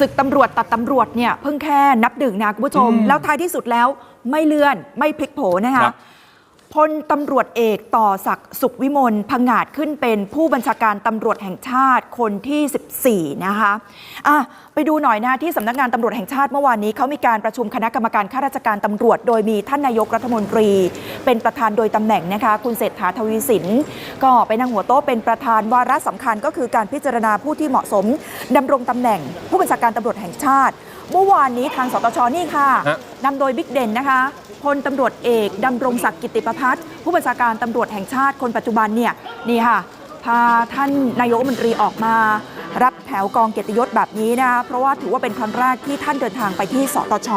ศึกตำรวจตัดตำรวจเนี่ยเพิ่งแค่นับหนึ่งนะคุณผู้ชมอืมแล้วท้ายที่สุดแล้วไม่เลื่อนไม่พลิกโผนะคคะรับ พลตำรวจเอกต่อศักดิ์สุขวิมลพังงาดขึ้นเป็นผู้บัญชาการตำรวจแห่งชาติคนที่ 14 นะคะอะไปดูหน่อยนะที่สำนักงานตำรวจแห่งชาติเมื่อวานนี้เขามีการประชุมคณะกรรมการข้าราชการตำรวจ โดยมีท่านนายกรัฐมนตรี เป็นประธานโดยตำแหน่งนะคะ คุณเศรษฐาทวีสิน ก็ไปนั่งหัวโต๊ะเป็นประธานวาระสำคัญก็คือการพิจารณาผู้ที่เหมาะสมดำรงตำแหน่ง ผู้บัญชาการตำรวจแห่งชาติ เมื่อวานนี้ทางสตชนี่ค่ะฮะนำโดยบิ๊กเด่นนะคะพลตำรวจเอกดำรงศักดิ์กิติประพัฒน์ผู้บัญชาการตำรวจแห่งชาติคนปัจจุบันเนี่ยนี่ค่ะ พาท่านนายกรัฐมนตรีออกมารับแถวกองเกียรติยศแบบนี้นะคะเพราะว่าถือว่าเป็นครั้งแรกที่ท่านเดินทางไปที่สตช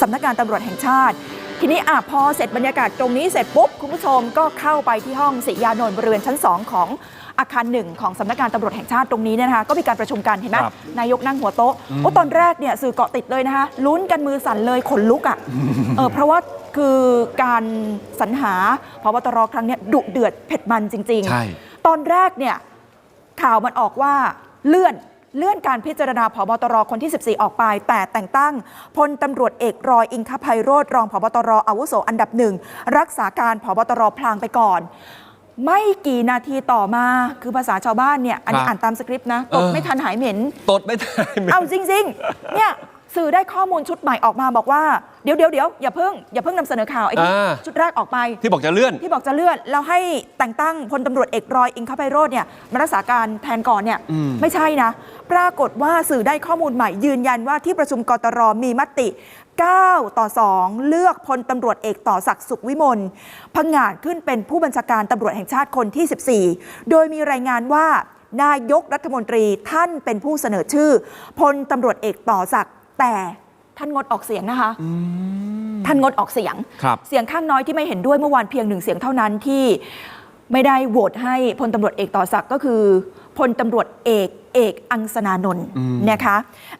สำนักงานตำรวจแห่งชาติ ทีนี้อะพอเสร็จบรรยากาศตรงนี้เสร็จปุ๊บ คุณผู้ชมก็เข้าไปที่ห้องศิยานนท์บริเวณชั้น 2 ของอาคารหนึ่งของสำนักงานตำรวจแห่งชาติตรงนี้เนี่ยนะคะก็มีการประชุมกันเห็นไหมครับนายกนั่งหัวโต๊ะโอ้ตอนแรกเนี่ยสื่อเกาะติดเลยนะคะลุ้นกันมือสั่นเลยขนลุกอะเออเพราะว่าคือการสรรหาพบตรครั้งเนี้ยดุเดือดเผ็ดมันจริง ใช่ ๆ ตอนแรกเนี่ยข่าวมันออกว่าเลื่อน เลื่อนการพิจารณาพบตรคนที่ 14 ออกไป แต่แต่งตั้งพลตำรวจเอกรอยอิงคภัยโรธรองพบตรอาวุโสอันดับหนึ่งรักษาการพบตรพลางไปก่อน ไม่กี่นาทีต่อมาคือภาษาชาวบ้านเนี่ยอันนี้ครับอ่านตามสคริปต์นะตกเออไม่ทันหายเหม็นตดไม่ได้ไหมเอาจริงๆเนี่ยสื่อได้ข้อมูลชุดใหม่ออกมาบอกว่าเดี๋ยวเดี๋ยวเดี๋ยวอย่าเพิ่งอย่าเพิ่งนำเสนอข่าวไอ้ที่อ่า ชุดแรกออกไป ที่บอกจะเลื่อน ที่บอกจะเลื่อนแล้วให้แต่งตั้งพลตำรวจเอกรอยอิงคภัยโรธเนี่ยมารักษาการแทนก่อนเนี่ยอืม ไม่ใช่นะ ปรากฏว่าสื่อได้ข้อมูลใหม่ยืนยันว่าที่ประชุมกตรมีมติ 9 ต่อ 2 เลือกพลตำรวจเอกต่อศักดิ์สุขวิมลพังงาดขึ้นเป็นผู้บัญชาการตำรวจแห่งชาติคนที่ 14 โดยมีรายงานว่านายกรัฐมนตรีท่านเป็นผู้เสนอชื่อพลตำรวจเอกต่อศักดิ์แต่ ท่านงดออกเสียงนะคะ ท่านงดออกเสียงครับเสียงข้างน้อยที่ไม่เห็นด้วยเมื่อวานเพียงหนึ่งเสียงเท่านั้นที่ไม่ได้โหวตให้พลตำรวจเอกต่อศักดิ์ก็คือพลตำรวจเอกเอกอังสนานนท์นะคะ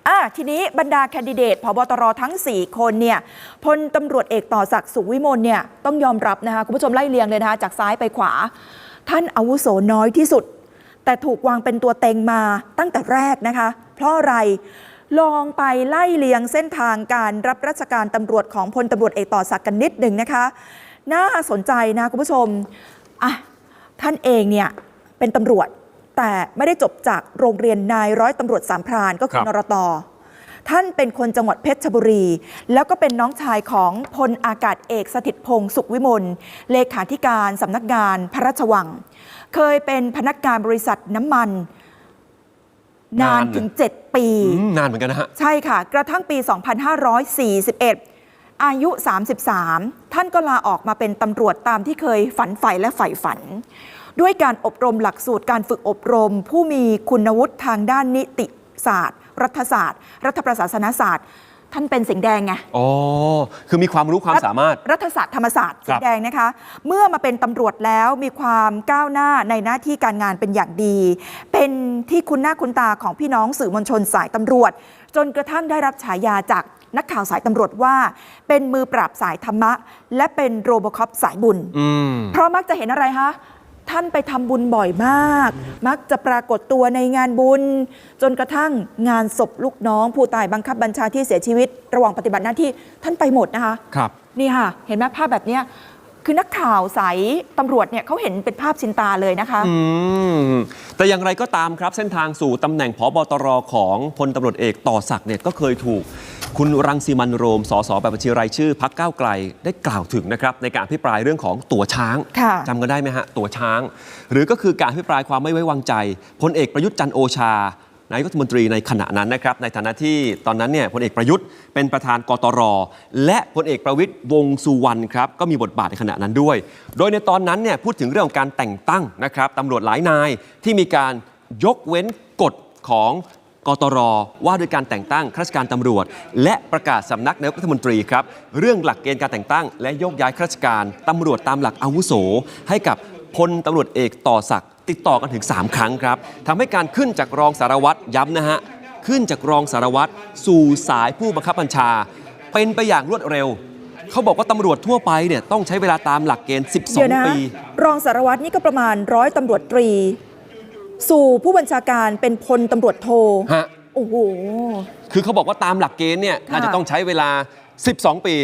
อะทีนี้บรรดาแคนดิเดตพบตรทั้ง 4 คนเนี่ยพลตำรวจเอกต่อศักดิ์สุขวิมลเนี่ยต้องยอมรับนะคะคุณผู้ชมไล่เรียงเลยนะคะจากซ้ายไปขวา ท่านอาวุโสน้อยที่สุด แต่ถูกวางเป็นตัวเต็งมาตั้งแต่แรกนะคะ เพราะอะไร ลองไปไล่เลียงเส้นทางการรับราชการตำรวจของพลตำรวจเอกต่อศักดิ์กันนิดหนึ่งนะคะ น่าสนใจนะคุณผู้ชมอะท่านเองเนี่ยเป็นตำรวจแต่ไม่ได้จบจากโรงเรียนนายร้อยตำรวจสามพรานก็คืคอรับนรตท่านเป็นคนจังหวัดเพชรบุรี แล้วก็เป็นน้องชายของพลอากาศเอกสถิตพงศ์สุขวิมลเลขาธิการสำนักงานพระราชวัง เคยเป็นพนักงานบริษัทน้ำมัน นานนานถึง 7 ปี อืมนานเหมือนกันนะฮะ ใช่ค่ะ กระทั่งปี 2541 อายุ 33 ท่านก็ลาออกมาเป็นตำรวจตามที่เคยฝันใฝ่และใฝ่ฝัน ด้วยการอบรมหลักสูตรการฝึกอบรม ผู้มีคุณวุฒิทางด้านนิติศาสตร์ รัฐศาสตร์ รัฐประศาสนศาสตร์ ท่านเป็นสิงห์แดงไง อ๋อ คือมีความรู้ความสามารถ รัฐศาสตร์ธรรมศาสตร์คสีรับ แดงนะคะ เมื่อมาเป็นตำรวจแล้วมีความก้าวหน้าในหน้าที่การงานเป็นอย่างดี เป็นที่คุ้นหน้าคุ้นตาของพี่น้องสื่อมวลชนสายตำรวจ จนกระทั่งได้รับฉายาจากนักข่าวสายตำรวจว่า เป็นมือปราบสายธรรมะ และเป็นโรบคอปสายบุญ อืม เพราะมักจะเห็นอะไรคะ ท่านไปทำบุญบ่อยมาก มักจะปรากฏตัวในงานบุญ จนกระทั่งงานศพลูกน้อง ผู้ตายบังคับบัญชาที่เสียชีวิต ระหว่างปฏิบัติหน้าที่ท่านไปหมดนะคะครับนี่ค่ะ เห็นไหมภาพแบบเนี้ยคือนักข่าวสายตำรวจเนี่ยเขาเห็นเป็นภาพชินตาเลยนะคะอืมแต่อย่างไรก็ตามครับเส้นทางสู่ตำแหน่งผบตรของพลตำรวจเอกต่อศักดิ์เนี่ยก็เคยถูก คุณรังสีมันโรม สสแบบบัญชีรายชื่อพักก้าวไกลได้กล่าวถึงนะครับในการอภิปรายเรื่องของตั๋วช้างค่ะจำกันได้ไหมฮะตั๋วช้าง หรือก็คือการอภิปรายความไม่ไว้วางใจพลเอกประยุทธ์จันทร์โอชานายกรัฐมนตรีในขณะนั้นนะครับในฐานะที่ตอนนั้นเนี่ยพลเอกประยุทธ์เป็นประธานกตร และพลเอกประวิตยวงษ์สุวรรณครับก็มีบทบาทในขณะนั้นด้วย โดยในตอนนั้นเนี่ยพูดถึงเรื่องของการแต่งตั้งนะครับตำรวจหลายนายที่มีการยกเว้นกฎของ กตรว่าด้วยการแต่งตั้งข้าราชการตำรวจ และประกาศสำนักนายกรัฐมนตรีครับเรื่องหลักเกณฑ์การแต่งตั้ง และโยกย้ายข้าราชการตำรวจตามหลักอาวุโส ให้กับพลตำรวจเอกต่อศักดิ์ติดต่อกันถึง 3 ครั้งครับทำให้การขึ้นจากรองสารวัตรย้ำนะฮะขึ้นจากรองสารวัตรสู่สายผู้บังคับบัญชา เป็นไปอย่างรวดเร็วเขาบอกว่าตำรวจทั่วไปเนี่ยต้องใช้เวลาตามหลักเกณฑ์เดี๋ยวนะ12 ปี รองสารวัตรนี่ก็ประมาณร้อยตำรวจตรี สู่ผู้บัญชาการเป็นพลตำรวจโทฮะโโอ้โห คือเขาบอกว่าตามหลักเกณฑ์เนี่ยค่ะ น่าจะต้องใช้เวลา 12 ปี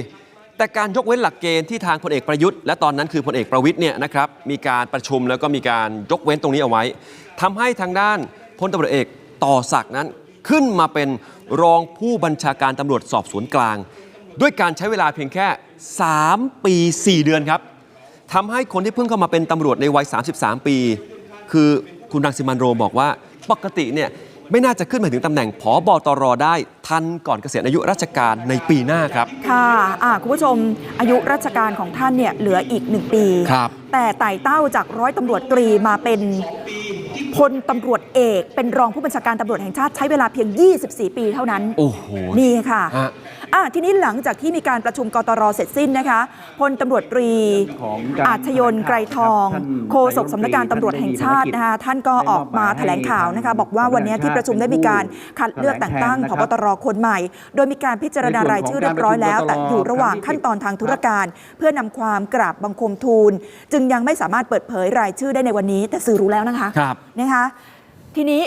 แต่การยกเว้นหลักเกณฑ์ที่ทางพลเอกประยุทธ์และตอนนั้นคือพลเอกประวิทย์เนี่ยนะครับมีการประชุมแล้วก็มีการยกเว้นตรงนี้เอาไว้ทำให้ทางด้านพลตำรวจเอกต่อศักดิ์นั้น ขึ้นมาเป็นรองผู้บัญชาการตำรวจสอบสวนกลาง ด้วยการใช้เวลาเพียงแค่ 3 ปี 4 เดือนครับ ทำให้คนที่เพิ่งเข้ามาเป็นตำรวจในวัย 33 ปี คือ คุณรังสิมันต์โรมบอกว่าปกติเนี่ยไม่น่าจะขึ้นมาถึงตำแหน่งผอบตรได้ทันก่อนเกษียณอายุราชการในปีหน้าครับ ค่ะอ่าคุณผู้ชมอายุราชการของท่านเนี่ยเหลืออีกหนึ่งปี ครับ แต่ไต่เต้าจากร้อยตำรวจตรีมาเป็นพลตำรวจเอก เป็นรองผู้บัญชาการตำรวจแห่งชาติใช้เวลาเพียง 24 ปีเท่านั้น โอ้โห นี่ค่ะฮะอะ ทีนี้หลังจากที่มีการประชุมกตรเสร็จสิ้นนะคะพลตำรวจตรีของการอาชยนไกรทองท่านโฆษกสำนักงานตำรวจแห่งชาตินะคะท่านก็ออกมาแถลงข่าวนะคะบอกว่าวันนี้ที่ประชุมได้มีการคัดเลือกแต่งตั้งพบตรคนใหม่ โดยมีการพิจารณารายชื่อเรียบร้อยแล้ว แต่อยู่ระหว่างขั้นตอนทางธุรการ เพื่อนำความกราบบังคมทูล จึงยังไม่สามารถเปิดเผยรายชื่อได้ในวันนี้ แต่สื่อรู้แล้วนะคะครับนะคะทีนี้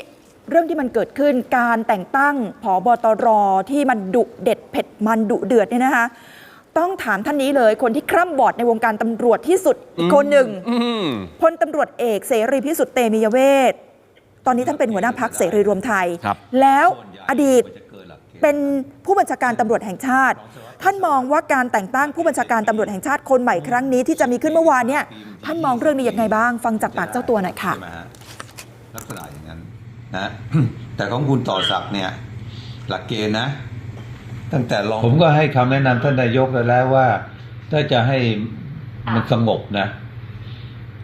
เรื่องที่มันเกิดขึ้นการแต่งตั้งผอบตรที่มันดุเด็ดเผ็ดมันดุเดือดเนี่ยนะคะต้องถามท่านนี้เลย คนที่คร่ำบอดในวงการตำรวจที่สุดอีกคนหนึ่งอืมพลตำรวจเอกเสรีพิสุทธิ์เตมียเวทตอนนี้ท่านเป็นหัวหน้าพักเสรีรวมไทยครับแล้วอดีตเป็นผู้บัญชาการตำรวจแห่งชาติ ท่านมองว่าการแต่งตั้งผู้บัญชาการตำรวจแห่งชาติคนใหม่ครั้งนี้ที่จะมีขึ้นเมื่อวานเนี่ยท่านมองเรื่องนี้ยังไงบ้าง ฟังจากปากเจ้าตัวหน่อยค่ะ นั้นนะแต่ของคุณต่อศักดิ์เนี่ย หลักเกณฑ์นะ ตั้งแต่รองผมก็ให้คำแนะนำท่านนายกไปแล้วว่า ถ้าจะให้มันสงบนะ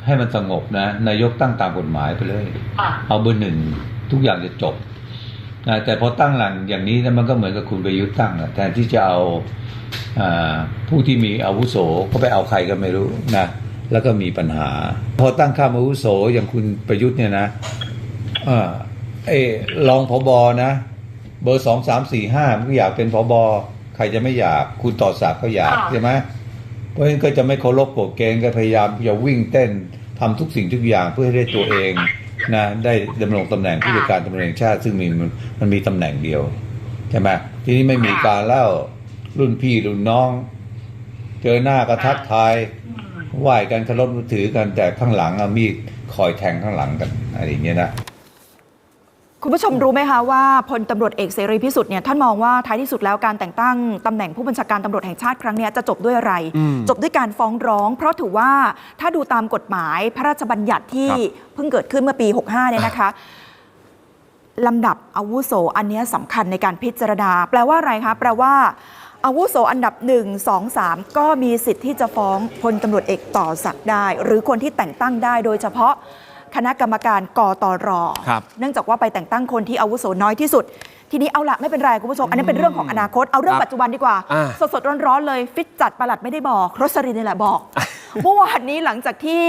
ให้มันสงบนะนายกตั้งตามกฎหมายไปเลย เอาเบอร์หนึ่งทุกอย่างจะจบนะแต่พอตั้งหลังอย่างนี้นะมันก็เหมือนกับคุณประยุทธ์ตั้งอะแทนที่จะเอาอาผู้ที่มีอาวุโสก็ไปเอาใครก็ไม่รู้นะแล้วก็มีปัญหา พอตั้งข้ามอาวุโสอย่างคุณประยุทธ์เนี่ยนะ เออเออรองพบนะ เบอร์สองสามสี่ห้ามันก็อยากเป็นพบใครจะไม่อยากคุณต่อศักดิ์ก็อยากใช่ไหมเพราะฉะนั้นก็จะไม่เคารพกฎเกณฑ์ก็พยายามจะวิ่งเต้นทำทุกสิ่งทุกอย่างเพื่อให้ได้ตัวเองนะได้ดำรงตำแหน่งผู้จัดการตำรวจแห่งชาติ ซึ่งมีมันมันมีตำแหน่งเดียวใช่ไหมทีนี้ไม่มีการเล่ารุ่นพี่รุ่นน้อง เจอหน้าก็ทักทายไหว้กันเคารพนับถือกันแต่ข้างหลังเอามีดคอยแทงข้างหลังกันอะไรอย่างเงี้ยนะ คุณผู้ชมรู้ไหมคะว่าพลตำรวจเอกเสรีพิสุทธิ์เนี่ยท่านมองว่าท้ายที่สุดแล้วการแต่งตั้งตำแหน่งผู้บัญชาการตำรวจแห่งชาติครั้งเนี้ยจะจบด้วยอะไรอืมจบด้วยการฟ้องร้อง เพราะถือว่าถ้าดูตามกฎหมายพระราชบัญญัติที่ครับเพิ่งเกิดขึ้นเมื่อปี 65เนี่ยนะคะลำดับอาวุโสอันเนี้ยสำคัญในการพิจารณาแปลว่าอะไรคะแปลว่าอาวุโสอันดับ 1 2 3 ก็มีสิทธิ์ที่จะฟ้องพลตำรวจเอกต่อศักดิ์ได้ หรือคนที่แต่งตั้งได้โดยเฉพาะ คณะกรรมการกตรครับ เนื่องจากว่าไปแต่งตั้งคนที่อาวุโสน้อยที่สุด ทีนี้เอาละไม่เป็นไรคุณผู้ชม อันนี้เป็นเรื่องของอนาคต เอาเรื่อคงรับปัจจุบันดีกว่า อ่าสดๆร้อนๆเลย ฟิตจัดประหลัดไม่ได้บอกรสรินนี่แหละบอก เมื่อวานนี้หลังจากที่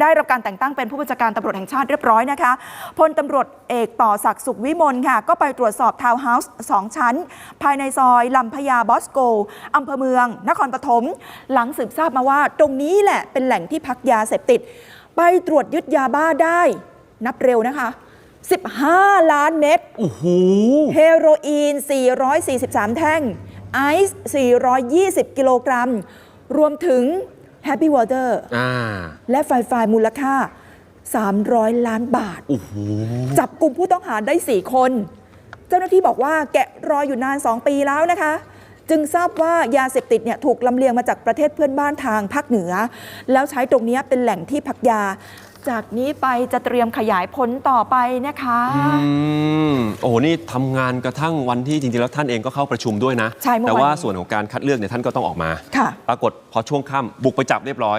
ได้รับการแต่งตั้งเป็นผู้บัญชาการตำรวจแห่งชาติเรียบร้อยนะคะพลตำรวจเอกต่อศักดิ์สุขวิมลค่ะ ก็ไปตรวจสอบทาวน์เฮาส์สองชั้น ภายในซอยลำพญาบอสโกอำเภอเมือง นครปฐมหลังสืบทราบมาว่าตรงนี้แหละเป็นแหล่งที่พักยาเสพติด ไปตรวจยึดยาบ้าได้ นับเร็วนะคะ 15 ล้านเม็ดโอ้โหเฮโรอีน 443 แท่ง ไอซ์ 420 กิโลกรัม รวมถึงแฮปปี้วอเตอร์อ่าและไฟไฟมูลค่า 300 ล้านบาทโอ้โหจับกลุ่มผู้ต้องหาได้ 4 คน เจ้าหน้าที่บอกว่าแกะรอยอยู่นาน 2 ปีแล้วนะคะ จึงทราบว่ายาเสพติดเนี่ยถูกลำเลียงมาจากประเทศเพื่อนบ้านทางภาคเหนือ แล้วใช้ตรงเนี้ยเป็นแหล่งที่พักยา จากนี้ไปจะเตรียมขยายผลต่อไปนะคะอืมโอ้โหนี่ทำงานกระทั่งวันที่จริงๆแล้วท่านเองก็เข้าประชุมด้วยนะใช่เมื่อแต่วานว่านี้ส่วนของการคัดเลือกเนี่ยท่านก็ต้องออกมาค่ะปรากฏพอช่วงค่ำบุกไปจับเรียบร้อย